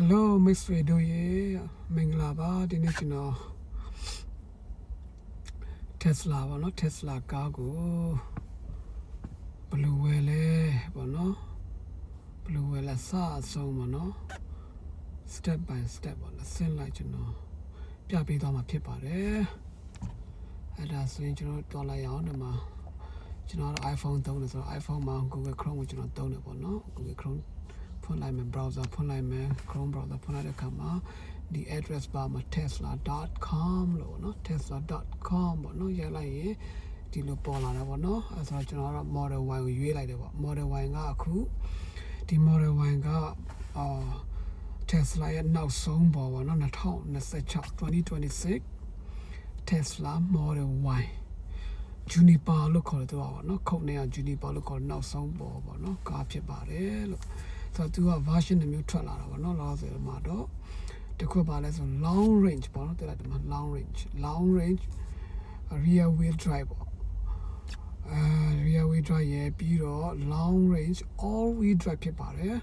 Hello မိတ်ဆွေတို့ရေမင်္ဂလာပါဒီနေ့ကျွန်တော် Tesla ပေါ့နော် Tesla ကားကိုဘယ်လိုဝယ်လဲပေါ့နော်ဘယ်လိုဝယ်လဲစအဆုံးပေါ့နော် step by step ပေါ့နော်ဆင်းလိုက်ကျွန်တော်ပြပေးသွားမှာဖြစ်ပါတယ်အဲ့ဒါဆိုရင်ကျွန်တော်တော်လိုက်အောင်ဒီမှာကျွန်တော် iPhone သုံးတယ်ဆိုတော့ iPhone မှာ Google Chrome ကိုကျွန်တော်သုံးတယ်ပေါ့နော် Google Chrome ဖွင့်လိုက်မယ် browser ဖွင့်လိုက်မယ် Chrome browser ဖွင့်လိုက်တဲ့အခါမှာဒီ address bar မှာ tesla.com လို့ပေါ့နော် tesla.com ပေါ့နော်ရိုက်လိုက်ရင်ဒီလိုပေါ်လာတယ်ပေါ့နော်အဲဆိုတော့ကျွန်တော်ကတော့ model Y ကိုရွေးလိုက်တယ်ပေါ့ model Y ကအခုဒီ model Y ကအာ Tesla ရဲ့နောက်ဆုံးပေါ်ပေါ့နော်2026 2026 Tesla Model Y Juniper လို့ခေါ်တယ်သူကပေါ့နော်ခုတ်နေက Juniper လို့ခေါ်တဲ့နောက်ဆုံးပေါ်ပေါ့နော်ကားဖြစ်ပါတယ်လို့ ဆိုတော့သူက version တစ်မျိုးထွက်လာတာပေါ့နော်လောဆယ်မှာတော့တခုပါလဲဆို long range ပေါ့နော်တဲ့ဒီမှာ long range long range rear wheel drive ပေါ့အဲ rear wheel drive ရဲ့ပြီးတော့ long range all wheel drive ဖြစ်ပါတယ်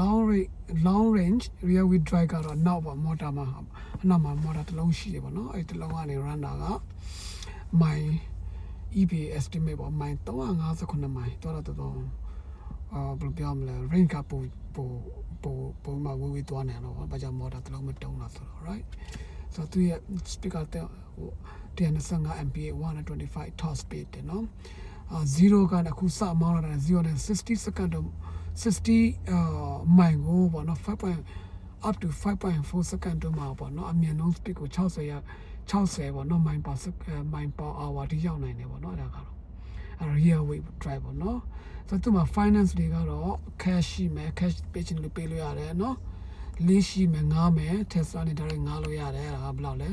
long range long range rear wheel drive ကတော့နောက်ပါမော်တာမှာအနောက်မှာမော်တာတစ်လုံးရှိတယ်ပေါ့နော်အဲ့တစ်လုံးကနေ run တာကမိုင် EPA estimate ပေါ့မိုင်359မိုင်တော့တော့တော့ အာဘယ်လိုပြောမလဲ range ကပိုပိုပိုပိုမှဝေးဝေးသွားနေတော့ဘာကြောင့်မော်တာတစ်လုံးမတုံးတာဆိုတော့ right ဆိုတော့သူရဲ့ speaker တဲ့ဟို125 MPA 125 top speed တယ်နော်အာ0ကလည်းအခုစမောင်းလာတာ0နဲ့60 second တော့60အာမိုင်ကိုပေါ့နော် 5. up to 5.4 second တော့မှာပေါ့နော်အမြင့်ဆုံး speed ကို60ရ60ပေါ့နော်မိုင် per second မိုင် per hour တိရောက်နိုင်တယ်ပေါ့နော်အဲ့ဒါကတော့ အဲ rear wheel drive ပေါ့နော်ဆိုတော့သူမှာ finance တွေကတော့ cash ရှိမယ် cash ပေးချင်လို့ပေးလို့ရတယ်နော်လေးရှိမယ်ငားမယ် Tesla နဲ့ဒါလည်းငားလို့ရတယ်ဒါကဘယ်လောက်လဲ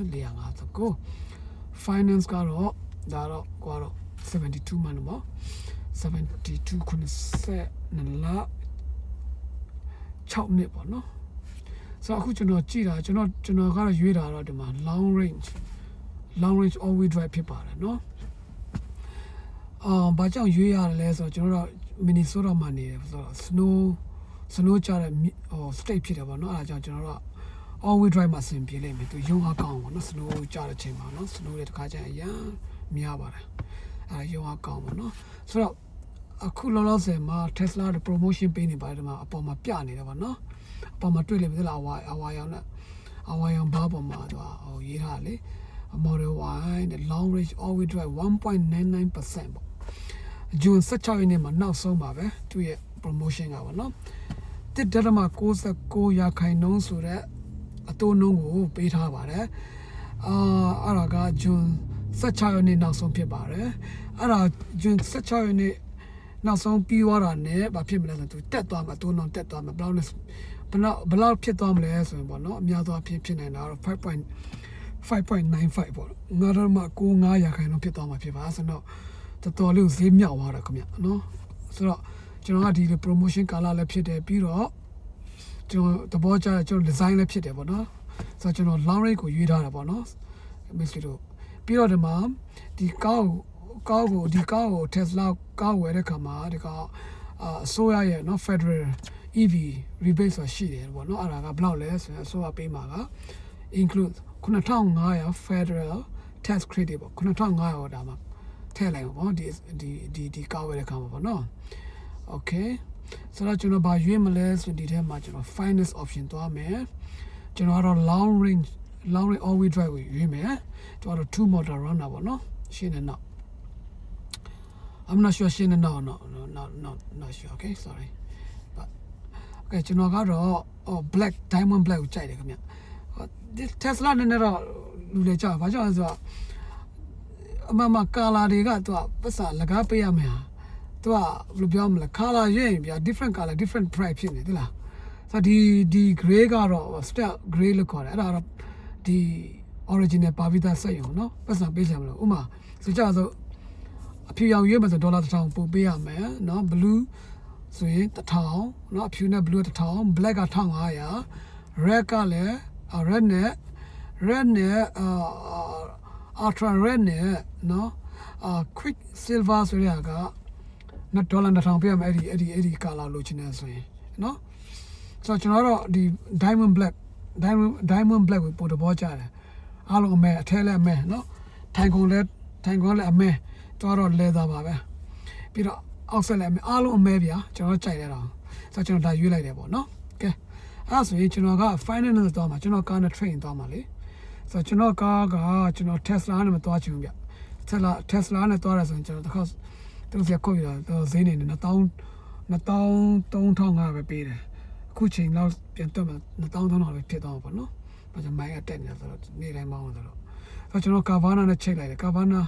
459 finance ကတော့ဒါတော့ကွာတော့72မှန်တော့72ခုနှစ်နလ6နှစ်ပေါ့နော်ဆိုတော့အခုကျွန်တော်ကြည့်တာကျွန်တော်ကျွန်တော်ကတော့ရွေးတာတော့ဒီမှာ long range long range all wheel drive ဖြစ်ပါတယ်နော် အာဘာကြောင့်ရွေးရတယ်လဲဆိုတော့ကျွန်တော်တို့ Minnesota မှာနေတယ်ဆိုတော့ snow snow ကြတဲ့ဟို state ဖြစ်တယ်ပေါ့နော်အဲဒါကြောင့်ကျွန်တော်တို့က all wheel drive မှာဆင်ပြေလိမ့်မယ်သူရုံအားကောင်းပေါ့နော် snow ကြတဲ့ချိန်မှာနော် snow တွေတခါကျရင်အရန်များပါတယ်အဲရုံအားကောင်းပေါ့နော်ဆိုတော့အခုလောလောဆယ်မှာ Tesla တွေ promotion ပေးနေပါတယ်ဒီမှာအပေါ်မှာပြနေတယ်ပေါ့နော်အပေါ်မှာတွေ့လိမ့်မယ်သလားအဝါအဝါရောင်နဲ့အဝါရောင်ဘားပေါ်မှာသူကဟိုရေးထားလေ Model Y နဲ့ long range all wheel drive 1.99%ပေါ့ ဂျွန်16ရက်နေ့မှာနောက်ဆုံးပါပဲသူရဲ့ promotion ကပေါ့နော်တစ်ဒရမ69ရာခိုင်နှုန်းဆိုတဲ့အတိုးနှုန်းကိုပေးထားပါတယ်အာအဲ့ဒါကဂျွန်16ရက်နေ့နောက်ဆုံးဖြစ်ပါတယ်အဲ့ဒါဂျွန်16ရက်နေ့နောက်ဆုံးပြီးသွားတာနဲ့ဘာဖြစ်မလဲဆိုတော့သူတက်သွားမှာအတိုးနှုန်းတက်သွားမှာဘယ်လောက်လဲဘယ်လောက်ဘယ်လောက်ဖြစ်သွားမလဲဆိုရင်ပေါ့နော်အများသောအဖြစ်ဖြစ်နေတာတော့ 5. 5.95ပေါ့ငါတို့မှ9ရာခိုင်နှုန်းဖြစ်သွားမှာဖြစ်ပါဆိုတော့ တော်တော်လေးဈေးမြောက်သွားတာခင်ဗျနော်ဆိုတော့ကျွန်တော်ကဒီ promotion ကာလလည်းဖြစ်တယ်ပြီးတော့ကျွန်တော်သဘောကျတဲ့ကျွန်တော် design လည်းဖြစ်တယ်ပေါ့နော်ဆိုတော့ကျွန်တော် long range ကိုရွေးထားတာပေါ့နော်မစ္စလီတို့ပြီးတော့ဒီမှာဒီကားကိုကားကိုဒီကားကို Tesla ကားဝယ်တဲ့ခါမှာဒီကားအာအစိုးရရဲ့နော် Federal EV rebate ဆိုရှိတယ်ပေါ့နော်အဲ့ဒါကဘယ်လောက်လဲဆိုရင်အစိုးရပေးမှာက include 9500 federal tax credit ပေါ့9500ဟောဒါမှာ ထည့်လိုက်ပါပေါ့ဒီဒီဒီဒီကားဝယ်တဲ့ခါမှာပေါ့နော် okay ဆိုတော့ကျွန်တော်ဘာရွေးမလဲဆိုဒီထဲမှာကျွန်တော် finance option သွားမယ်ကျွန်တော်ကတော့ long range long range all wheel drive ကိုရွေးမယ်ကျွန်တော်တို့2 motor runner ပေါ့နော်ရှင်းနေတော့ I'm not sure ရှင်းနေတော့ no no not not not sure okay sorry but okay ကျွန်တော်ကတော့ oh black diamond black ကိုကြိုက်တယ်ခင်ဗျဒီ Tesla နဲ့တော့လူလေကြောက်ဘာကြောင့်လဲဆိုတော့ အမမကာလာတွေကသူကပတ်စာလကားပေးရမယ်ဟာသူကဘယ်လိုပြောမလဲ color ရွေးရင်ပြ different color different price ဖြစ်နေသလားဆိုတော့ဒီဒီ gray ကတော့ step gray လို့ခေါ်တယ်အဲ့ဒါတော့ဒီ original ပါပြီးသားစက်ရုံเนาะပတ်စာပေးချင်မလို့ဥမာဆိုကြဆိုအဖြူရောင်ရွေးမှဆိုဒေါ်လာ1000ပို့ပေးရမယ်เนาะ blue ဆိုရင်1000เนาะအဖြူနဲ့ blue 1000 black က1500 red ကလည်း red နဲ့ red နဲ့အာ ultra red နဲ့နော်အာ quick silver ဆိုတဲ့ဟာကဒေါ်လာ1000ပေးရမယ်အဲ့ဒီအဲ့ဒီအဲ့ဒီ color လိုချင်တယ်ဆိုရင်နော်ဆိုတော့ကျွန်တော်တော့ဒီ diamond black diamond diamond black ကိုပို့တဘောကြတယ်အားလုံးအမဲအထဲလည်းအမဲနော်ထိုင်ကုန်လည်းထိုင်ကုန်လည်းအမဲတွားတော့လဲသားပါပဲပြီးတော့အောက်ဆက်လည်းအမဲအားလုံးအမဲဗျာကျွန်တော်ကြိုက်တယ်တော့ဆိုတော့ကျွန်တော်ဒါရွေးလိုက်တယ်ပေါ့နော်ကဲအဲ့ဒါဆိုရင်ကျွန်တော်က finance သွားမှာကျွန်တော် car နဲ့ train သွားမှာလေ ဆိုတော့ကျွန်တော်ကားကကျွန်တော် Tesla နဲ့မသွားချင်ဘူးဗျ Tesla Tesla နဲ့သွားရဆိုရင်ကျွန်တော်တစ်ခါသူတို့ကခုတ်ရတော့ဈေးနေနေ1000 2300ပဲပေးတယ်အခုချိန်လောက်ပြန်တက်မှ2300ပဲဖြစ်သွားမှာပေါ့နော်။ဘာကြောင့်မိုင်းကတက်နေလဲဆိုတော့နေ့တိုင်းမောင်းဆိုတော့ဆိုတော့ကျွန်တော်ကာဗာနာနဲ့ချိန်လိုက်တယ်ကာဗာနာ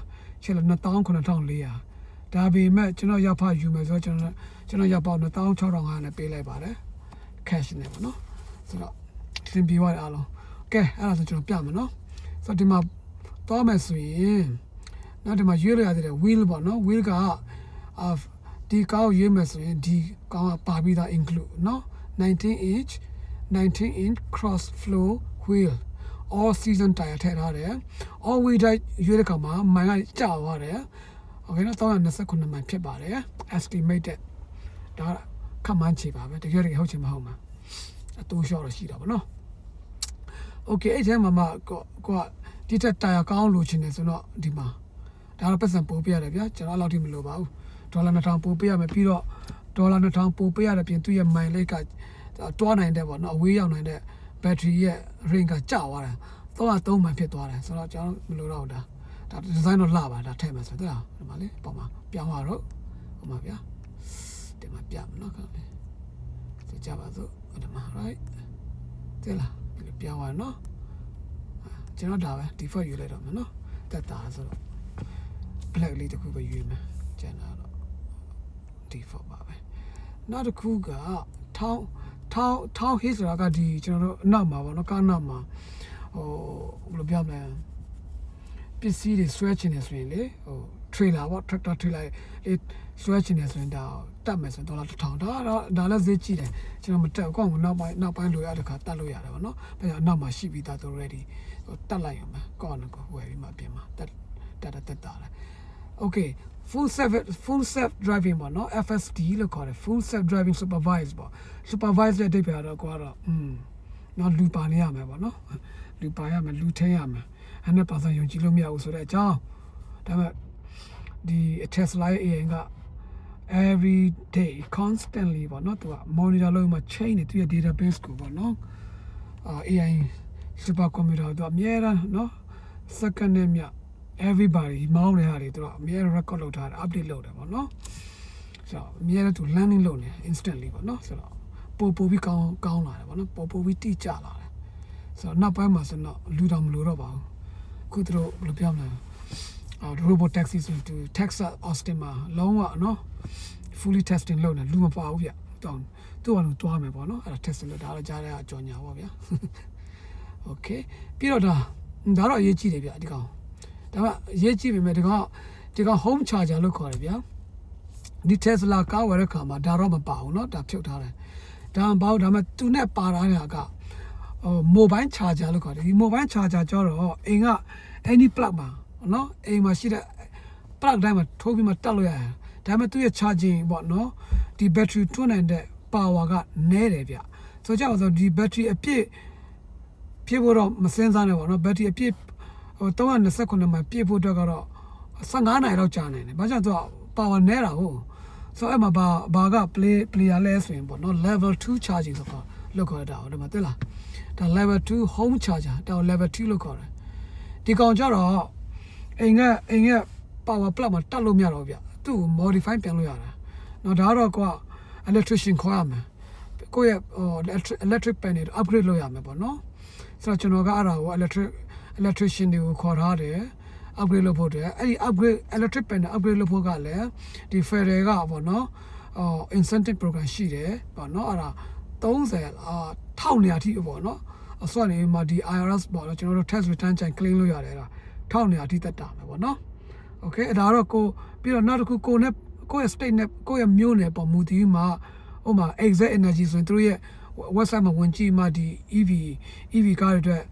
ချိန်လိုက်29400ဒါပေမဲ့ကျွန်တော်ရောက်ဖယူမယ်ဆိုတော့ကျွန်တော်ကျွန်တော်ရောက်ပေါက်26500နဲ့ပေးလိုက်ပါတယ် cash နဲ့ပေါ့နော်ဆိုတော့သင်ပြီးသွားတယ်အားလုံး ကဲအဲ့ဒါဆိုကျွန်တော်ပြမယ်နော်ဆိုတော့ဒီမှာသွားမယ်ဆိုရင်နောက်ဒီမှာရွေးရရတဲ့ wheel ပေါ့နော် wheel ကအာဒီကောက်ရွေးမယ်ဆိုရင်ဒီကောက်ကပါပြီးသား include နော်19 inch 19 inch cross flow wheel all season tire ထည့်ထားတယ် all wheel drive ရွေးတဲ့ခါမှာမိုင်ကကျသွားတယ် okay နော်329မိုင်ဖြစ်ပါတယ် estimated ဒါခန့်မှန်းချေပါပဲတကယ်တကယ်ဟုတ်ချင်မဟုတ်မှာအတူလျှော့တော့ရှိတာပေါ့နော် okay အဲ့ထဲမှာမှကိုကိုကဒီတက်တာယာကောင်းလို့ချင်တယ်ဆိုတော့ဒီမှာဒါတော့ပတ်စံပို့ပြရတယ်ဗျာကျွန်တော်အဲ့လောက်ထိမလိုပါဘူးဒေါ်လာ2000ပို့ပြရမယ်ပြီးတော့ဒေါ်လာ2000ပို့ပြရတဲ့ပြင်သူ့ရဲ့မိုင်လေးကတွားနိုင်တဲ့ပေါ့နော်အဝေးရောက်နိုင်တဲ့ဘက်ထရီရဲ့ range ကကျသွားတယ်303မိုင်ဖြစ်သွားတယ်ဆိုတော့ကျွန်တော်မလိုတော့ဘူးဒါဒါဒီဇိုင်းတော့လှပါဒါထည့်မယ်ဆိုတော့ဒီမှာလေပုံမှာပြောင်းသွားတော့ဟိုမှာဗျာဒီမှာပြမယ်နော်ခင်ဗျဆိုကြပါစို့ဒီမှာ right တဲ့လားဒီ ပြောင်းသွားနော်ကျွန်တော်ဒါပဲ default ယူလိုက်တော့မယ်နော်တက်တာဆိုတော့ black လေးတစ်ခုပဲယူမယ်ကျန်တာတော့ default ပါပဲနောက်တစ်ခုကထောင်းထောင်းထောင်း hit ဆိုတာကဒီကျွန်တော်တို့အနောက်မှာပေါ့နော်ကားနောက်မှာဟိုဘယ်လိုပြောမလဲပစ္စည်းတွေဆွဲချင်နေဆိုရင်လေဟို trailer ပေါ့ tractor trailer လေး ဆွဲချင်နေဆိုရင်ဒါတက်မယ်ဆိုရင်ဒေါ်လာ1000ဒါတော့ဒါလည်းဈေးကြီးတယ်ကျွန်တော်မတက်ကောင်းဘူးနောက်ပိုင်းနောက်ပိုင်းလိုရတဲ့ခါတက်လို့ရတယ်ပေါ့နော်ဒါကြောင့်နောက်မှာရှိပြီးသားသူ ready ဟိုတက်လိုက်ရမှာကောင်းတယ်ကိုဝယ်ပြီးမှပြင်မှာတက်တက်တက်တက်တာလေ okay full self full self driving ပေါ့နော် FSD လို့ခေါ်တယ် full self driving supervise ပေါ့ supervise ရဲ့အဓိပ္ပာယ်တော့ကိုကတော့อืมနော်လူပါနေရမယ်ပေါ့နော်လူပါရမယ်လူထင်းရမယ်100%ယုံကြည်လို့မရဘူးဆိုတဲ့အကြောင်းဒါပေမဲ့ဒီ Tesla ရဲ့ AI က every day constantly ပေါ့နော်သူက monitor လုပ်မှ chain နေသူရဲ့ database ကိုပေါ့နော်အာ AI super computer သူအများအားနော် second နဲ့မြ everybody မောင်းတဲ့ဟာတွေသူကအများ record လုပ်ထားတယ် update လုပ်တယ်ပေါ့နော်ဆိုတော့အများသူ learning လုပ်နေ instantly ပေါ့နော်ဆိုတော့ပို့ပို့ပြီးကောင်းကောင်းလာတယ်ပေါ့နော်ပို့ပို့ပြီးတိကျလာတယ်ဆိုတော့နောက်ပိုင်းမှာဆိုတော့လူတော်မလို့တော့ပါဘူးခုသူတို့ဘယ်လိုပြောမလဲ အာ robot taxi ဆိုသူ Texas Austin မှာလုံးဝနော် fully testing လုပ်နေလူမပါဘူးဗျတောင်းသူ့ဘာလို့တွားမယ်ပေါ့နော်အဲ့ဒါ testing လုပ်ဒါတော့ကြားရတဲ့အကြောညာပေါ့ဗျာ okay ပြီးတော့ဒါဒါတော့အရေးကြီးတယ်ဗျဒီကောင်ဒါမှအရေးကြီးပေမဲ့ဒီကောင်ဒီကောင် home charger လို့ခေါ်တယ်ဗျာဒီ Tesla ကားဝယ်တဲ့ခါမှာဒါတော့မပါဘူးเนาะဒါဖြုတ်ထားတယ်ဒါမှမပေါ့ဒါမှသူနဲ့ပါတာတဲ့ဟာကဟို mobile charger လို့ခေါ်တယ်ဒီ mobile charger ကျတော့အိမ်က any plug မှာ နော်အိမ်မှာရှိတဲ့ plug တိုင်းမှာထိုးပြီးမှတက်လို့ရတယ်ဒါပေမဲ့သူ့ရဲ့ charging ပေါ့နော်ဒီ battery ထွန်းနိုင်တဲ့ power ကနည်းတယ်ဗျဆိုကြအောင်ဆိုဒီ battery အပြည့်ပြည့်ဖို့တော့မစင်းစားနဲ့ပေါ့နော် battery အပြည့်ဟို329မှာပြည့်ဖို့အတွက်ကတော့15နိုင်လောက်ကြာနိုင်တယ်ဘာကြောင့်သူက power နည်းတာဟုတ်ဆိုအဲ့မှာဘာဘာက play player လဲဆိုရင်ပေါ့နော် level 2 charging ဆိုတော့လောက်ခေါ်တာဟိုဒီမှာတက်လားဒါ level 2 home charger ဒါ level 2လို့ခေါ်တယ်ဒီကောင်ကြတော့ အိမ်ကအိမ်က power plug မှာတက်လို့မရတော့ဗျသူ့ကို modify ပြန်လို့ရတယ်နော်ဒါကတော့ကွာ electrician ခေါ်ရမယ်ကိုယ့်ရဲ့ဟို electric panel upgrade လုပ်ရမယ်ပေါ့နော်ဆိုတော့ကျွန်တော်ကအဲ့ဒါကို electric electrician တွေကိုခေါ်ထားတယ် upgrade လုပ်ဖို့တည်းအဲ့ဒီ upgrade electric panel upgrade လုပ်ဖို့ကလည်းဒီ federal ကပေါ့နော်အော် incentive program ရှိတယ်ပေါ့နော်အဲ့ဒါ30အာ1000နေရာထိပေါ့နော်အစွမ်းနေမှာဒီ IRS ပေါ့နော်ကျွန်တော်တို့ tax return ချိန် claim လုပ်ရတယ်အဲ့ဒါ 1000နေရာထိတက်တာမယ်ပေါ့နော် okay အဲ့ဒါတော့ကိုပြီးတော့နောက်တစ်ခုကိုနဲ့ကိုယ့်ရဲ့ state နဲ့ကိုယ့်ရဲ့မြို့နယ်ပေါ်မူတည်မှာဥပမာ exact energy ဆိုရင်သူတို့ရဲ့ website မှာဝင်ကြည့်မှဒီ EV EV ကားတွေအတွက်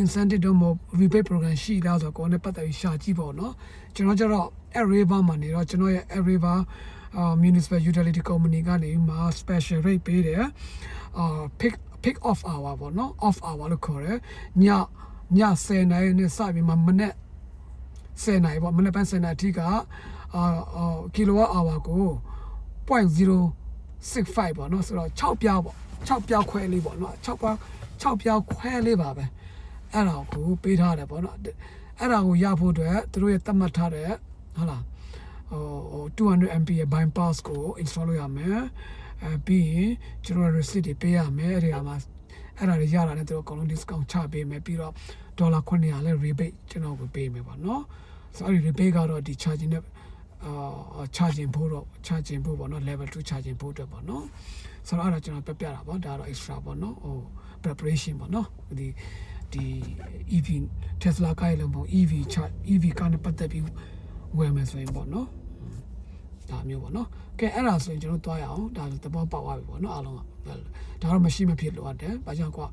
incentive တော့မဟုတ် rebate program ရှိလားဆိုတော့ကိုယ်နဲ့ပတ်သက်ပြီးရှာကြည့်ပေါ့နော်ကျွန်တော်ကျတော့ Arriva မှာနေတော့ကျွန်တော်ရဲ့ Arriva uh, municipal utility company ကနေမှာ special rate ပေးတယ်အာ pick pick off hour ပေါ့နော် off hour လို့ခေါ်တယ်ည ည10နာရီနဲ့စပြီးမှမနေ့10နာရီပေါ့မနေ့ပိုင်း10နာရီအထိကအာကီလိုဝတ်အာဝါကို0.065ပေါ့နော်ဆိုတော့6ပြားပေါ့6ပြားခွဲလေးပေါ့နော်6ပြား6ပြားခွဲလေးပါပဲအဲ့ဒါကိုပေးထားတယ်ပေါ့နော်အဲ့ဒါကိုရဖို့အတွက်သူတို့ရဲ့သတ်မှတ်ထားတဲ့ဟုတ်လားဟို200 MB ရဲ့ bypass ကို install လုပ်ရမယ်အဲပြီးရင်ကျွန်တော် receipt တွေပေးရမယ်အဲ့ဒီမှာ အဲ့ဒါတွေရတာနဲ့သူတို့အကုန်လုံး discount ချပေးမယ်ပြီးတော့ဒေါ်လာ900လဲ rebate ကျွန်တော်ကိုပေးမယ်ပေါ့နော်ဆိုတော့အဲ့ဒီ rebate ကတော့ဒီ charging နဲ့အာ charging ဖို့တော့ charging ဖို့ပေါ့နော် level 2 charging ဖို့အတွက်ပေါ့နော်ဆိုတော့အဲ့ဒါကျွန်တော်ပြပြတာပေါ့ဒါတော့ extra ပေါ့နော်ဟို preparation ပေါ့နော်ဒီဒီ EV Tesla ကရလို့ပေါ့ EV charge EV ကနဲ့ပတ်သက်ပြီးဝယ်မယ်ဆိုရင်ပေါ့နော်ဒါမျိုးပေါ့နော်ကဲအဲ့ဒါဆိုရင်ကျွန်တော်တွားရအောင်ဒါသဘောပေါက်သွားပြီပေါ့နော်အားလုံးကဒါတော့မရှိမဖြစ်လို့ရတယ်ဘာကြောင့်ကွာ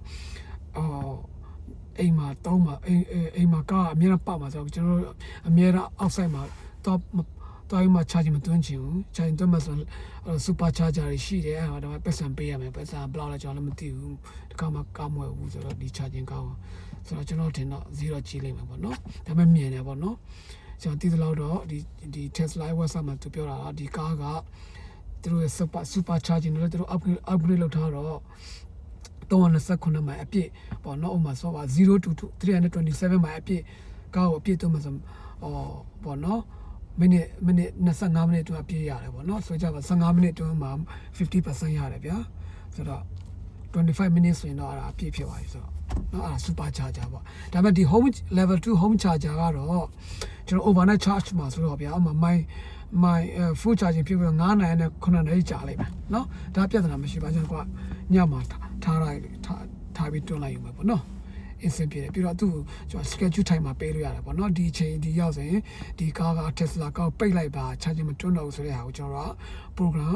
အော်အိမ်မှာတောင်းမှာအိမ်အိမ်မှာကားအများပတ်မှာဆိုတော့ကျွန်တော်အများအား outside မှာတော့တော့မှ charge မတွန်းချင်ဘူး charge တွန်းမှဆိုတော့ super charger တွေရှိတယ်အဲ့ဒါပတ်စံပေးရမယ်ပတ်စံဘယ်လောက်လဲကျွန်တော်လည်းမသိဘူးဒီကမှကောင်းမွယ်ဘူးဆိုတော့ဒီ charging ကောင်းဆိုတော့ကျွန်တော်ထင်တော့0ကြီးလိမ့်မယ်ပေါ့နော်ဒါပေမဲ့မြင်တယ်ပေါ့နော်ကျွန်တော်တည်သလောက်တော့ဒီဒီ Tesla website မှာသူပြောတာကဒီကားက သူတို့ရဲ့ super super charging တွေလည်းသူတို့ upgrade upgrade လုပ်ထားတော့329မိုင်အပြည့်ပေါ့နော်ဥမာဆိုပါ0 to 327မိုင်အပြည့်ကားကိုအပြည့်သုံးမှဆိုဟောပေါ့နော်မိနစ်မိနစ်25မိနစ်တွင်းအပြည့်ရတယ်ပေါ့နော်ဆိုကြပါ15မိနစ်တွင်းမှာ50%ရတယ်ဗျာဆိုတော့25 minutes ဆိုရင်တော့အဲ့ဒါအပြည့်ဖြစ်သွားပြီဆိုတော့နော်အဲ့ဒါ super charger ပေါ့ဒါပေမဲ့ဒီ home level 2 home charger ကတော့ကျွန်တော် overnight charge မှာဆိုတော့ဗျာအမှ my my uh, full charging ဖြစ်ပြီး9နိုင်နဲ့9နိုင်ကြာလိုက်မယ်เนาะဒါပြဿနာမရှိပါကျွန်တော်ကညမှာထားလိုက်ထားထားပြီးတွန်းလိုက်ယူမယ်ပေါ့နော်အင်းစင်ပြတယ်ပြီးတော့သူ့ကျွန်တော် schedule time မှာပေးလို့ရတယ်ပေါ့နော်ဒီအချိန်ဒီရောက်ဆိုရင်ဒီကားက Tesla ကားပိတ်လိုက်ပါ charging မတွန်းတော့ဘူးဆိုတဲ့ဟာကိုကျွန်တော်က program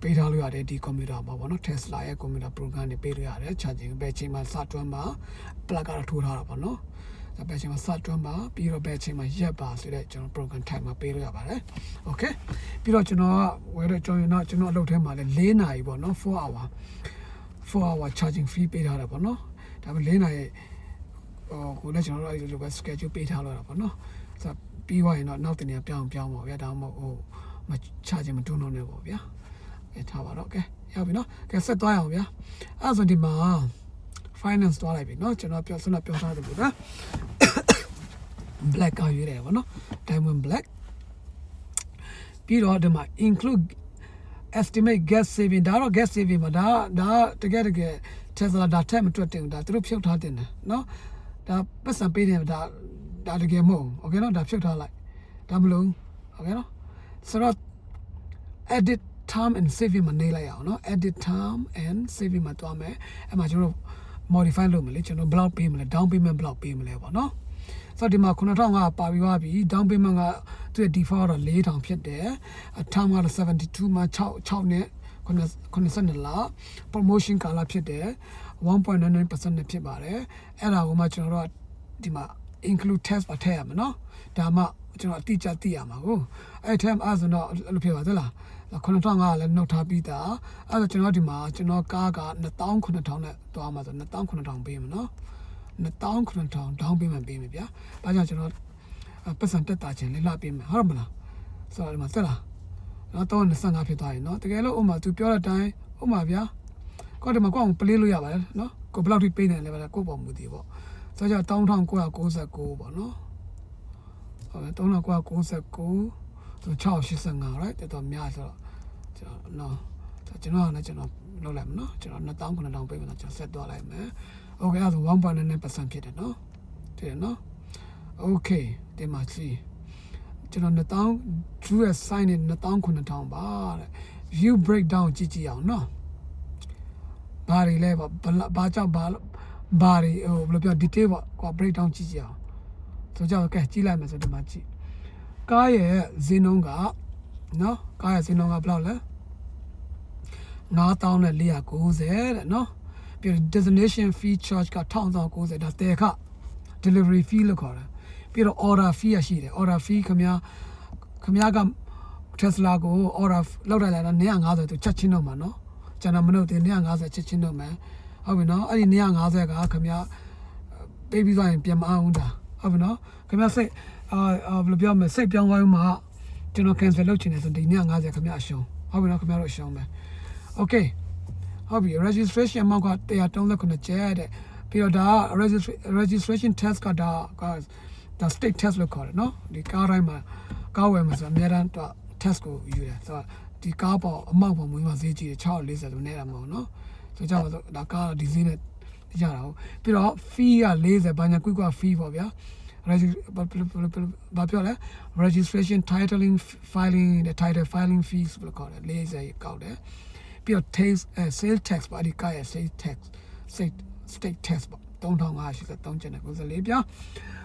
ပေးထားလို့ရတယ်ဒီ computer မှာပေါ့နော် Tesla ရဲ့ computer program တွေပေးလို့ရတယ် charging ဘယ်ချိန်မှာစတွန်းမှာ plug ကတော့ထိုးထားတာပေါ့နော် ဒါပဲချိန်မှာစတွန်းပါပြီးတော့ဘယ်ချိန်မှာရက်ပါဆိုတဲ့ကျွန်တော် program time မှာပေးလို့ရပါတယ် okay ပြီးတော့ကျွန်တော်ကဝယ်တော့ကျွန်တော်ကျွန်တော်အလုပ်ထဲမှာလည်း၄နာရီပေါ့နော်4 hour 4 hour charging fee ပေးထားတယ်ပေါ့နော်ဒါပေမဲ့၄နာရီဟိုကိုလည်းကျွန်တော်တို့အဲ့လိုပဲ schedule ပေးထားလို့ရတာပေါ့နော်ဆိုတော့ပြီးသွားရင်တော့နောက်တင်နေပြောင်းပြောင်းပါဗျာဒါမှမဟုတ်ဟိုမ charging မတွန်းတော့နဲ့ပေါ့ဗျာအဲထားပါတော့ကဲရောက်ပြီနော်ကဲဆက်သွားရအောင်ဗျာအဲ့ဆိုဒီမှာ finance သွားလိုက်ပြီเนาะကျွန်တော်ပြောစနပြောထားတယ်လို့ဗျာ black ကရွေးတယ်ဗောနော် diamond black ပြီးတော့ဒီမှာ include estimate gas saving ဒါတော့ gas saving ပါဒါဒါတကယ်တကယ် Tesla ဒါထက်မတွက်တင်ဘူးဒါသူတို့ဖြုတ်ထားတင်တယ်เนาะဒါပတ်စံပေးတယ်ဒါဒါတကယ်မဟုတ်โอเคเนาะဒါဖြုတ်ထားလိုက်ဒါမလို့โอเคเนาะဆိုတော့ edit term and saving မှာနေလိုက်အောင်เนาะ edit term and saving မှာတွားမယ်အဲ့မှာကျွန်တော်တို့ modify လုပ်မလဲကျွန်တော် block ပေးမလဲ down payment block ပေးမလဲပေါ့เนาะဆိုတော့ဒီမှာ9000ကပါပြီးသွားပြီ down payment ကသူ့ရဲ့ default တော့4000ဖြစ်တယ်အ term ကတော့72မှာ6 6နဲ့92လ promotion ကာလဖြစ်တယ်1.99%နဲ့ဖြစ်ပါတယ်အဲ့ဒါကိုမှကျွန်တော်တို့ကဒီမှာ include test ပါထည့်ရမှာเนาะဒါမှကျွန်တော်အတိအကျသိရမှာကိုအဲ့ထဲမှာအဲ့ဆိုတော့အဲ့လိုဖြစ်ပါသလား 9500လည်းနှုတ်ထားပြီးသားအဲ့တော့ကျွန်တော်ဒီမှာကျွန်တော်ကားက2000နဲ့သွားမှာဆို2000ပေးမှာနော်2000ဒေါင်းပေးမှပေးမယ်ဗျာဒါကြောင့်ကျွန်တော်ပတ်စံတက်တာချင်းလေးလှပေးမယ်ဟုတ်မလားဆိုတော့ဒီမှာတက်လားနော်325ဖြစ်သွားရင်နော်တကယ်လို့ဥမာသူပြောတဲ့အတိုင်းဥမာဗျာကိုဒီမှာကိုအောင်ပလေးလို့ရပါတယ်နော်ကိုဘယ်လောက်ထိပေးနိုင်လဲဗျာကိုပေါ်မူတည်ပေါ့ဆိုတော့1999ပေါ့နော်ဟုတ်ကဲ့3999 သူ685 right တော်တော်များဆိုတော့ကျွန်တော်နော်ကျွန်တော်ကလည်းကျွန်တော်လုပ်လိုက်မယ်နော်ကျွန်တော်2900ပေးမယ်နော်ကျွန်တော်ဆက်သွားလိုက်မယ်။ Okay အဲ့ဒါ1.9%ဖြစ်တယ်နော်တည်တယ်နော် Okay ဒီမှာကြည့်ကျွန်တော်2000 Drew ရဲ့ sign နဲ့29000ပါတဲ့ view breakdown ကြည့်ကြည့်အောင်နော်ဘာတွေလဲဘာဘာကြောင့်ဘာဘာတွေဟိုဘယ်လိုပြော detail ပေါ့ကွာ breakdown ကြည့်ကြည့်အောင်ဆိုကြတော့ကဲကြည့်လိုက်မယ်ဆိုဒီမှာကြည့် ကားရဲ့ဈေးနှုန်းကနော်ကားရဲ့ဈေးနှုန်းကဘယ်လောက်လဲ9490တဲ့နော်ပြီးတော့ destination fee charge က1090ဒါတဲခ delivery fee လို့ခေါ်တယ်ပြီးတော့ order fee ရရှိတယ် order fee ခင်ဗျာခင်ဗျားက Tesla ကို order လောက်လိုက်လာတာ950သူချက်ချင်းတော့မှာနော်ချကျွန်တော်မလို့တင်150ချက်ချင်းတော့မယ်ဟုတ်ပြီနော်အဲ့ဒီ150ကခင်ဗျာပေးပြီးသွားရင်ပြန်မအောင်တာဟုတ်ပြီနော်ခင်ဗျာစိတ် အာအာဘယ်လိုပြောမလဲစိတ်ပြောင်းသွားမှကျွန်တော် cancel လုပ်ချင်တယ်ဆိုဒီ150ခင်ဗျာအရှုံးဟုတ်ပြီနော်ခင်ဗျာတို့အရှုံးမယ် okay ဟုတ်ပြီ registration amount က139ကျဲတဲ့ပြီးတော့ဒါက registration test ကဒါကဒါ state test လို့ခေါ်တယ်နော်ဒီကားတိုင်းမှာကားဝယ်မှာဆိုအများတန်းတော့ test ကိုယူတယ်ဆိုတော့ဒီကားပေါ်အမောက်ပေါ်မွေးမှာဈေးကြီးတယ်640ဆိုနေတာမဟုတ်နော်ဆိုကြပါစို့ဒါကားဒီဈေးနဲ့ရတာဟုတ်ပြီးတော့ fee က40ဘာညာ quick က fee ပေါ့ဗျာ ဘာပြောလဲ registration titling filing တဲ့ title filing fees ဘယ်လိုခေါ်လဲ40ကောက်တယ်ပြီးတော့ tax sales tax ပါဒီကရဲ့ sales tax state state tax ပေါ့3583ကျန်တယ်94ပြ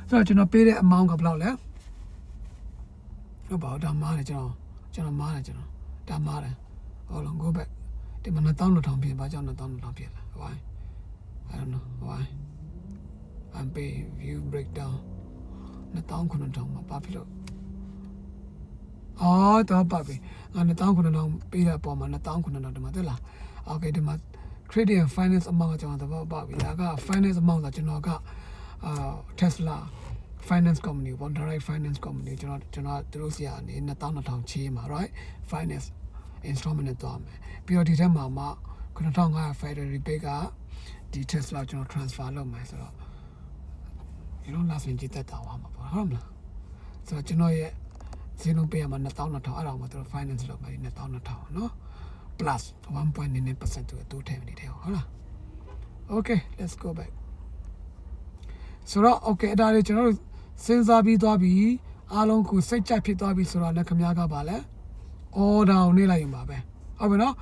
ဆိုတော့ကျွန်တော်ပေးတဲ့ amount ကဘယ်လောက်လဲဟုတ်ပါဘူးဒါမားတယ်ကျွန်တော်ကျွန်တော်မားတယ်ကျွန်တော်ဒါမားတယ်ဟုတ်လား go back ဒီမှာ1000ဖြစ်ဘာကြောင့်1000ဖြစ်လဲ why i don't know why i'm pay view breakdown 2900မှာဘာဖြစ်လို့အော်တော့ပါပြီငါ2900ပေးတဲ့အပေါ်မှာ2900ဒီမှာတက်လားโอเคဒီမှာ credit and finance amount ကကျွန်တော်တော့ပါပြီဒါက finance amount ဆိုကျွန်တော်ကအာ Tesla finance company ပေါ့ direct finance company ကျွန်တော်ကျွန်တော်တို့စီကနေ2200ချေးမှာ right finance installment နဲ့သွားမယ်ပြီးတော့ဒီထက်မှာမှ9500 Federal rebate ကဒီ Tesla ကျွန်တော် transfer လုပ်မယ်ဆိုတော့ ကျွန်တော်လာဆိုရင်ကြည့်သက်တာဝါမှာပေါ့ဟုတ်မလားဆိုတော့ကျွန်တော်ရဲ့ဈေးနှုန်းပေးရမှာ2000 2000အဲ့ဒါမှသူတို့ finance လုပ်မယ်2000 2000နော် plus 1.99%သူအတိုးထည့်နေတယ်ဟုတ်လား okay let's go back ဆိုတော့ okay အဲ့ဒါလေးကျွန်တော်တို့စဉ်းစားပြီးသွားပြီအားလုံးကိုစိတ်ကြိုက်ဖြစ်သွားပြီဆိုတော့လည်းခင်ဗျားကပါလဲ order ကိုနှိမ့်လိုက်ရင်ပါပဲဟုတ်ပြီနော်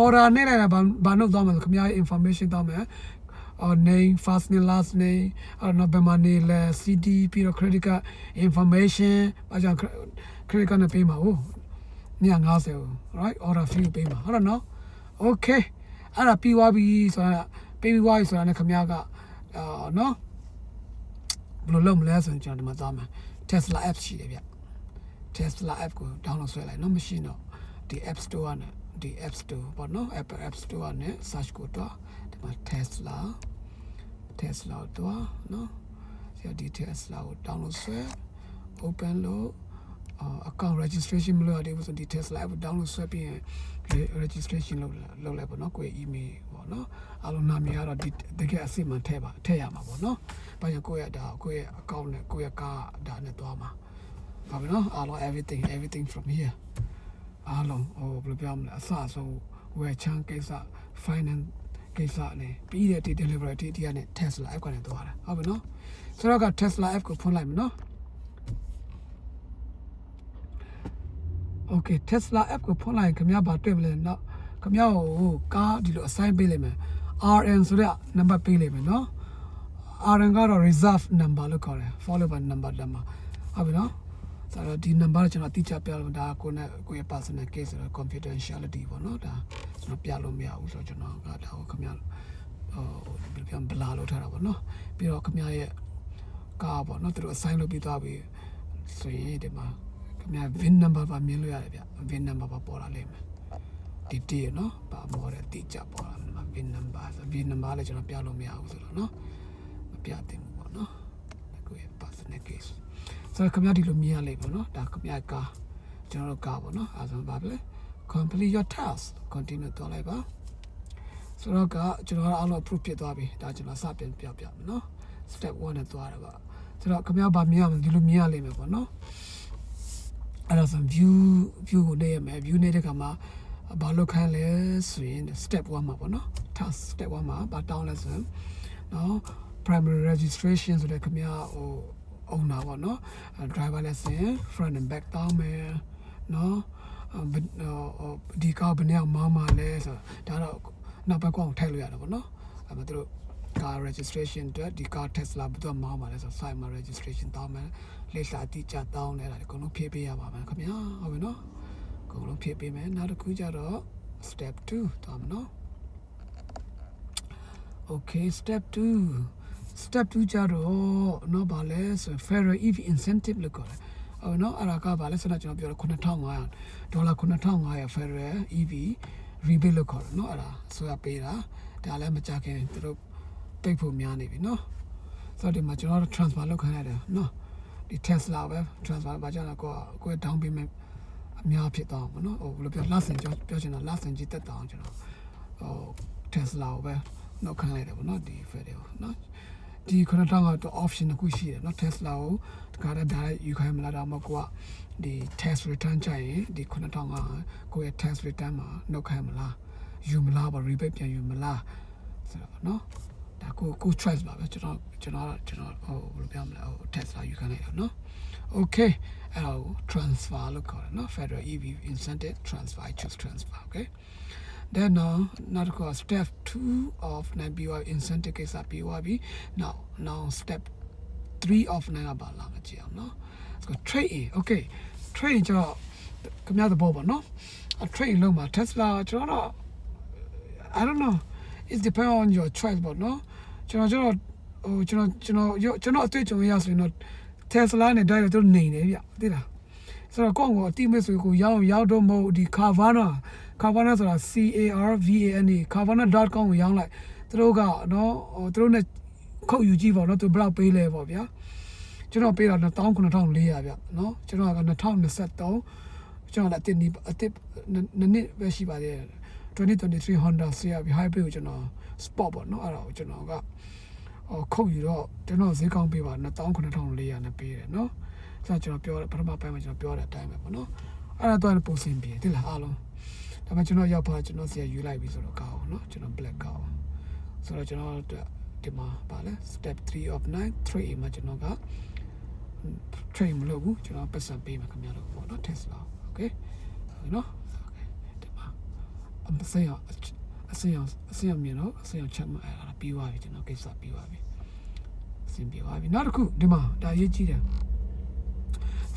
order နှိမ့်လိုက်တာဘာဘာလုပ်သွားမလဲခင်ဗျားရဲ့ information တောင်းမယ် or name first name last name or no ဘယ်မှာနေလဲ CD ပြီးတော့ credit card information ဘာကြောင့် credit card နဲ့ပေးမှာဟုတ်150ကို right order fee ပေးမှာဟုတ်တော့နော် okay အဲ့ဒါပြီးသွားပြီဆိုတာပေးပြီးသွားပြီဆိုတာနဲ့ခင်ဗျားကအာနော်ဘယ်လိုလုပ်မလဲဆိုရင်ကျွန်တော်ဒီမှာသွားမယ် Tesla app ရှိတယ်ဗျ Tesla app ကို download ဆွဲလိုက်နော်မရှိတော့ဒီ App Store နဲ့ဒီ App Store ပေါ့နော် Apple App Store နဲ့ search ကိုတော့ ဒီမှာ Tesla Tesla တော့နော်ဆရာဒီ Tesla ကို download ဆွဲ open လို့အာ account registration မလုပ်ရသေးဘူးဆိုဒီ Tesla app ကို download ဆွဲပြီးရင် registration လုပ်လုပ်လိုက်ပေါ့နော်ကိုယ့် email ပေါ့နော်အားလုံးနာမည်ကတော့ဒီတကယ်အစစ်မှန်ထည့်ပါထည့်ရမှာပေါ့နော်။ဘာကြောင့်ကိုယ့်ရဲ့ဒါကိုယ့်ရဲ့ account နဲ့ကိုယ့်ရဲ့ကားဒါနဲ့သွားမှာ။ဟုတ်ပြီနော်အားလုံး everything everything from here အားလုံးဟိုဘယ်လိုပြောမလဲအစအဆုံးဝယ်ချမ်းကိစ္စ finance ကိစ္စနဲ့ပြီးတဲ့ delivery ဒီကနေ Tesla app ကနေသွားတာဟုတ်ပြီနော်ဆိုတော့က Tesla app ကိုဖွင့်လိုက်မယ်နော် Okay Tesla app ကိုဖွင့်လိုက်ခင်ဗျားဘာတွေ့မလဲနော်ခင်ဗျားကိုကားဒီလို assign ပေးလိုက်မယ် RN ဆိုတဲ့နံပါတ်ပေးလိုက်မယ်နော် RN ကတော့ reserve number လို့ခေါ်တယ် follow by number တမှာဟုတ်ပြီနော် ဆိုတော့ဒီ number ကျွန်တော်တိကျပြလို့ဒါကိုနဲ့ကိုရဲ့ personal case ဆိုတော့ confidentiality ပေါ့နော်ဒါကျွန်တော်ပြလို့မရဘူးဆိုတော့ကျွန်တော်ကဒါကိုခင်ဗျားဟိုဘယ်ပြန်ဘလာလို့ထားတာပေါ့နော်ပြီးတော့ခင်ဗျားရဲ့ကားပေါ့နော်သူတို့ assign လုပ်ပြီးသွားပြီဆိုရင်ဒီမှာခင်ဗျား VIN number ပါမြင်လို့ရတယ်ဗျ VIN number ပါပေါ်လာလိမ့်မယ်ဒီတည်းနော်ပါမော်ရတိကျပေါ်လာမှာ VIN number ဆို VIN number လည်းကျွန်တော်ပြလို့မရဘူးဆိုတော့နော်မပြသင့်ဘူးပေါ့နော်ကိုရဲ့ personal case ဆိုတော့ခင်ဗျာဒီလိုမြင်ရလိမ့်မယ်နော်ဒါခင်ဗျာကားကျွန်တော်တို့ကားပေါ့နော်အဲဆိုပါပဲ complete your task continue တော့လိုက်ပါဆိုတော့ကကျွန်တော်အားလုံး approve ဖြစ်သွားပြီဒါကျွန်တော်စပြန်ပြပြမယ်နော် step 1နဲ့သွားတယ်ပါဆိုတော့ခင်ဗျာဗာမြင်ရမယ်ဒီလိုမြင်ရလိမ့်မယ်ပေါ့နော်အဲ့ဒါဆို view view ကိုနေရမယ် view နေတဲ့ခါမှာဘာလုပ်ခိုင်းလဲဆိုရင် step 1မှာပေါ့နော် task step 1မှာဘာတောင်းလဲဆိုရင်နော် primary registration ဆိုတဲ့ခင်ဗျာဟို အုံတာပေါ့နော် driver lesson front and back တောင်းမယ်နော်ဒီကားဘယ်နဲ့မောင်းမှာလဲဆိုတော့ဒါတော့နောက်ဘက်ကောင်ထည့်လို့ရတာပေါ့နော်အဲ့မှာသူတို့ car registration အတွက်ဒီ car Tesla ဘယ်သူမောင်းမှာလဲဆိုတော့ site မှာ registration တောင်းမယ်လေ့လာတိကျတောင်းလဲဒါအကုန်လုံးဖြည့်ပေးရပါမယ်ခင်ဗျာဟုတ်ပြီနော်အကုန်လုံးဖြည့်ပေးမယ်နောက်တစ်ခုကျတော့ step 2တောင်းမယ်နော် okay step 2 step 2ကြတော့နော်ဗာလဲဆို federal EV incentive လို့ခေါ်တယ်အော်နော်အရာကဗာလဲဆိုတော့ကျွန်တော်ပြောတော့9500ဒေါ်လာ9500 federal EV rebate လို့ခေါ်တယ်နော်အဲ့ဒါဆိုရပေးတာဒါလည်းမကြခင်သူတို့ပိတ်ဖို့များနေပြီနော်ဆိုတော့ဒီမှာကျွန်တော်တို့ transfer လုပ်ခိုင်းလိုက်တယ်နော်ဒီ Tesla ပဲ transfer ပါကြတော့ကိုကို down payment အများဖြစ်သွားမှာနော်ဟိုဘယ်လိုပြောလဆင်ကျွန်တော်ပြောချင်တာလဆင်ကြီးတက်တာအောင်ကျွန်တော်ဟို Tesla ကိုပဲနောက်ခိုင်းလိုက်တယ်ပေါ့နော်ဒီ Federal နော် ဒီခုနတောင်းကတော့ option တစ်ခုရှိတယ်เนาะ Tesla ကိုတခါတည်း direct ယူခိုင်းမလားတော့မဟုတ်ကိုကဒီ test return ကြရင်ဒီခုနတောင်းကကိုယ့်ရဲ့ test return မှာနှုတ်ခိုင်းမလားယူမလားပါ rebate ပြန်ယူမလားဆိုတော့เนาะဒါကိုကို choice ပါပဲကျွန်တော်ကျွန်တော်ကျွန်တော်ဟိုဘယ်လိုပြောမလဲဟို Tesla ယူခိုင်းလိုက်တော့เนาะ okay အဲ့ဒါကို transfer လို့ခေါ်တယ်เนาะ Federal EV incentive transfer I choose transfer okay then နောက်တစ်ခုက step 2 of 9ပြီးသွားပြီ incentive ကိစ္စပြီးသွားပြီ now now step 3 of 9ကပါလာမကြည့်အောင်နော် so trade in okay trade ကျတော့ခင်ဗျားသဘောပေါ့နော် trade လုံးမှာ Tesla ကျွန်တော်တော့ I don't know it depend on your choice ပေါ့နော်ကျွန်တော်ကျွန်တော်ဟိုကျွန်တော်ကျွန်တော်ကျွန်တော်အတွေ့အကြုံရဆိုရင်တော့ Tesla နဲ့တိုက်တော့သူနေနေဗျသိလားဆိုတော့ကိုယ့်ကိုအတိမဲ့ဆိုကိုရောင်းရောက်တော့မဟုတ်ဒီ Carvana Carvana ဆိုတာ C A R V A N A carvana.com ကိုရောက်လိုက်သူတို့ကနော်ဟိုသူတို့ ਨੇ ခုတ်ယူကြည့်ပေါ့နော်သူဘယ်လောက်ပေးလဲပေါ့ဗျာကျွန်တော်ပေးတာ19400ဗျနော်ကျွန်တော်က2023ကျွန်တော်လည်းအတစ်နီးအတစ်နှစ်နှစ်ပဲရှိပါသေးတယ်2023 Honda CR-V hybrid ကိုကျွန်တော် sport ပေါ့နော်အဲ့ဒါကိုကျွန်တော်ကဟိုခုတ်ယူတော့ကျွန်တော်ဈေးကောင်းပေးပါ19400နဲ့ပေးတယ်နော်ဆိုတော့ကျွန်တော်ပြောတယ်ပထမပိုင်းမှာကျွန်တော်ပြောတဲ့အတိုင်းပဲပေါ့နော်အဲ့ဒါတော့ပုံစံပြေတိလားအားလုံး ဒါပေမဲ့ကျွန်တော်ရောက်ပါကျွန်တော်စီယူလိုက်ပြီဆိုတော့ကောင်းအောင်နော်ကျွန်တော် black ကောင်းအောင်ဆိုတော့ကျွန်တော်ဒီမှာပါလဲ step 3 of 9 3မှာကျွန်တော်က trade မလုပ်ဘူးကျွန်တော်ပတ်စံပေးမှာခင်ဗျားတို့ပေါ့နော် Tesla okay နော် okay ဒီမှာအမစရအစရအစရမြင်တော့အစရချက်မအဲ့ဒါပြီးသွားပြီကျွန်တော်ကိစ္စပြီးသွားပြီအဆင်ပြေသွားပြီနောက်တစ်ခုဒီမှာဒါရေးကြည့်တယ်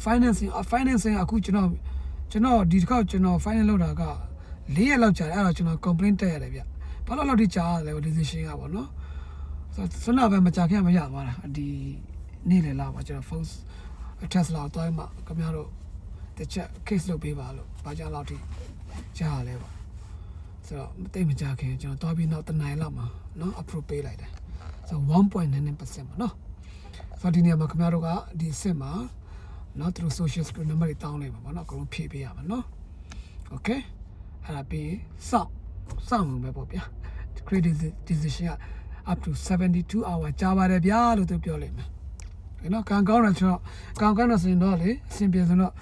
financing financing အခုကျွန်တော်ကျွန်တော်ဒီတစ်ခေါက်ကျွန်တော် finance လုပ်တာက ၄ရက်လောက်ကြာတယ်အဲ့တော့ကျွန်တော် complaint တက်ရတယ်ဗျဘာလို့လောက်ထိကြာရလဲ decision ကပေါ့နော်ဆိုတော့စနပဲမကြာခင်မရသွားတာဒီနေ့လေလာပါကျွန်တော် phone Tesla တော့မှခင်ဗျားတို့တစ်ချက် case လုပ်ပေးပါလို့ဘာကြောင့်လောက်ထိကြာရလဲပေါ့ဆိုတော့မသိမကြခင်ကျွန်တော်တွားပြီးနောက်တနိုင်လောက်မှာเนาะ approve ပေးလိုက်တယ်ဆိုတော့1.99%ပေါ့เนาะဆိုတော့ဒီနေရာမှာခင်ဗျားတို့ကဒီစစ်မှာเนาะသူတို့ social security number တွေတောင်းလိုက်ပါပေါ့เนาะအကုန်လုံးဖြည့်ပေးရမှာเนาะ okay အဲ့ဒါပြီးစောင့်စောင့်မှုပဲပေါ့ဗျာ credit decision က up to 72 hour ကြာပါတယ်ဗျာလို့သူပြောလိုက်မယ်။နော်ကံကောင်းတယ်ကျွန်တော်ကံကောင်းတယ်ဆိုရင်တော့လေအဆင်ပြေဆိုတော့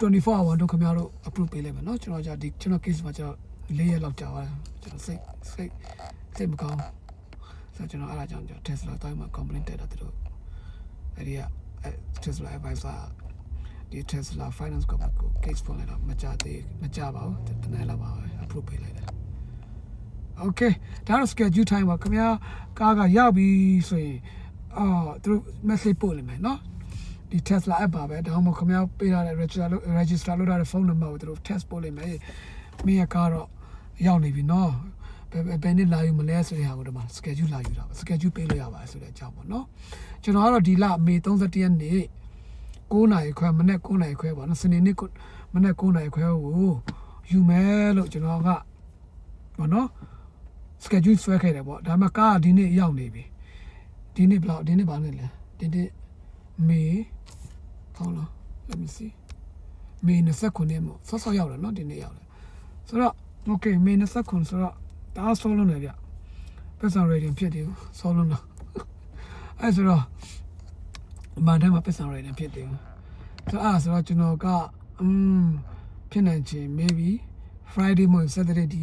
24 hour တော့ခင်ဗျားတို့ approve ပေးလိုက်မယ်နော်ကျွန်တော်じゃဒီကျွန်တော် case မှာကျွန်တော်၄ရက်လောက်ကြာပါတယ်ကျွန်တော်စိတ်စိတ်စိတ်မကောင်းဆိုတော့ကျွန်တော်အဲ့ဒါကြောင့်ကျွန်တော် Tesla တိုင်းမှာ complaint တက်တာသူတို့အဲ့ဒီက Tesla advisor ဒီ Tesla finance company ကို case ဖွင့်လိုက်တော့မကြသေးမကြပါဘူးတနေ့လောက်ပါပဲ approve ပေးလိုက်တယ် okay ဒါတော့ schedule time ပါခင်ဗျာကားကရောက်ပြီဆိုရင်အာသူတို့ message ပို့လိမ့်မယ်နော်ဒီ Tesla app ပါပဲဒါမှမဟုတ်ခင်ဗျာပေးထားတဲ့ register လုပ် register လုပ်ထားတဲ့ဖုန်းနံပါတ်ကိုသူတို့ test ပို့လိမ့်မယ်မင်းရကားတော့ရောက်နေပြီနော်ဘယ်ဘယ်နေ့လာယူမလဲဆိုတဲ့ဟာကိုဒီမှာ schedule လာယူတာပါ schedule ပေးလို့ရပါတယ်ဆိုတဲ့အကြောင်းပေါ့နော်ကျွန်တော်ကတော့ဒီလမေ31ရက်နေ့ 9နာရီခွဲမနေ့9နာရီခွဲပေါ့နော်စနေနေ့မနေ့9နာရီခွဲကိုယူမယ်လို့ကျွန်တော်ကပေါ့နော် schedule ဆွဲခဲ့တယ်ပေါ့ဒါပေမဲ့ကားကဒီနေ့ရောက်နေပြီဒီနေ့ဘယ်လောက်ဒီနေ့ဘာနဲ့လဲဒီနေ့မေဟုတ်လား let me see မေ29နဲ့မို့ဆော့ဆော့ရောက်တယ်နော်ဒီနေ့ရောက်တယ်ဆိုတော့ okay မေ29ဆိုတော့ဒါဆောလုံးတယ်ဗျပတ်စံ rating ဖြစ်တယ်ဆောလုံးတော့အဲဆိုတော့ မန်ထဲမှာပတ်စံ rating ဖြစ်တယ်ဆိုတော့အဲဆိုတော့ကျွန်တော်ကอืมဖြစ်နိုင်ချင် maybe Friday မို့ Saturday ဒီ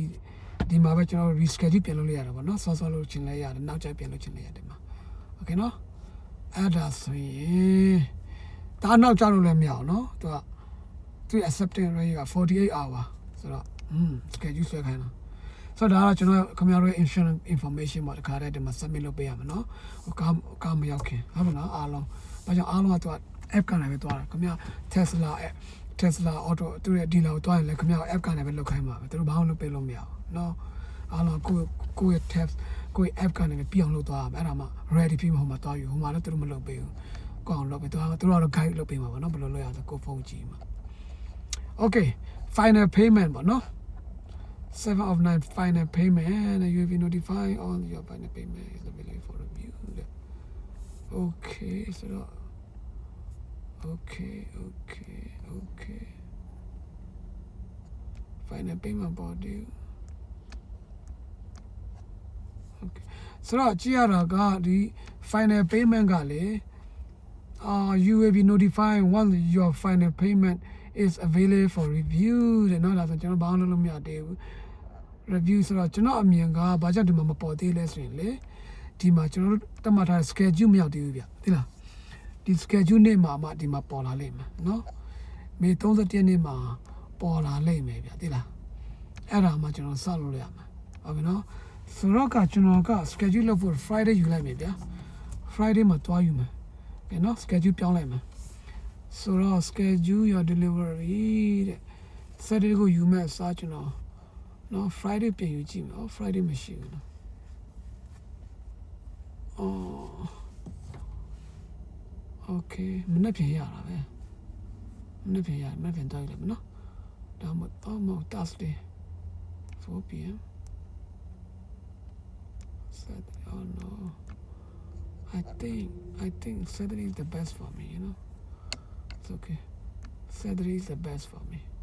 ဒီမှာပဲကျွန်တော် reschedule ပြန်လုပ်လို့ရတယ်ပေါ့နော်ဆော့ဆော့လုပ်ချင်လဲရတယ်နောက်ကျပြန်လုပ်ချင်လဲရတယ်မှာโอเคနော်အဲ့ဒါဆိုရင်ဒါနောက်ကျလို့လည်းမရအောင်နော်သူကသူ accepting rate က48 hour ဆိုတော့อืม schedule ဆွဲခိုင်းတာဆိုတော့ဒါကကျွန်တော်ခင်ဗျားတို့ insurance information မှာတခါတည်းဒီမှာ submit လုပ်ပေးရမယ်နော်ဟိုကားကားမရောက်ခင်ဟုတ်ပါနော်အားလုံး ဒါကြောင့်အားလုံးကသူက app ကနေပဲသွားတာခင်ဗျာ Tesla app Tesla auto သူရဲ့ dealer ကိုတွားရင်လည်းခင်ဗျား app ကနေပဲလုပ်ခိုင်းပါပဲသူတို့ဘာမှလုပ်ပေးလို့မရဘူးเนาะအားလုံးကိုကိုရဲ့ tab ကိုရဲ့ app ကနေပဲပြအောင်လုပ်သွားရမယ်အဲ့ဒါမှ ready ပြီးမှဟိုမှာတွားယူဟိုမှာလည်းသူတို့မလုပ်ပေးဘူးကိုအောင်လုပ်ပေးသူကသူတို့ကတော့ guide လုပ်ပေးမှာပေါ့เนาะဘယ်လိုလုပ်ရလဲကိုဖုန်းကြည့်မှာ okay final payment ပေါ့เนาะ 7 of 9 final payment you will be notified on your final payment is available for review okay so okay okay okay final payment body okay ဆိုတော့ကြည့်ရတာကဒီ final payment ကလေ uh you will be notified once your final payment is available for review တဲ့เนาะဒါဆိုကျွန်တော်ဘာမှလုပ်လို့မရသေးဘူး review ဆိုတော့ကျွန်တော်အမြင်ကဘာကြောင့်ဒီမှာမပေါ်သေးလဲဆိုရင်လေဒီမှာကျွန်တော်တို့တတ်မှတ်ထားတဲ့ schedule မရောက်သေးဘူးဗျသိလား ဒီ schedule နေ့မှာမှဒီမှာပေါ်လာလိမ့်မယ်နော်မေ31နေ့မှာပေါ်လာလိမ့်မယ်ဗျသိလားအဲ့ဒါမှကျွန်တော်စလုပ်ရမှာဟုတ်ပြီနော်ဆိုတော့ကကျွန်တော်က schedule လုပ်ဖို့ Friday ယူလိုက်မယ်ဗျာ Friday မှာတွားယူမယ်ကဲနော် schedule ပြောင်းလိုက်မယ်ဆိုတော့ schedule your delivery တဲ့ Saturday ကိုယူမဲ့အစားကျွန်တော်နော် Friday ပြန်ယူကြည့်မယ် Friday မရှိဘူးနော်အော် Okay မနေ့ပြင်ရတာပဲ။မနေ့ပြင်ရမနေ့ပြင်တော့ရမယ်နော်။ဒါမှမဟုတ်အော်မဟုတ် Thursday 4 p.m. Saturday oh no I think I think Saturday is the best for me you know it's okay Saturday is the best for me already schedule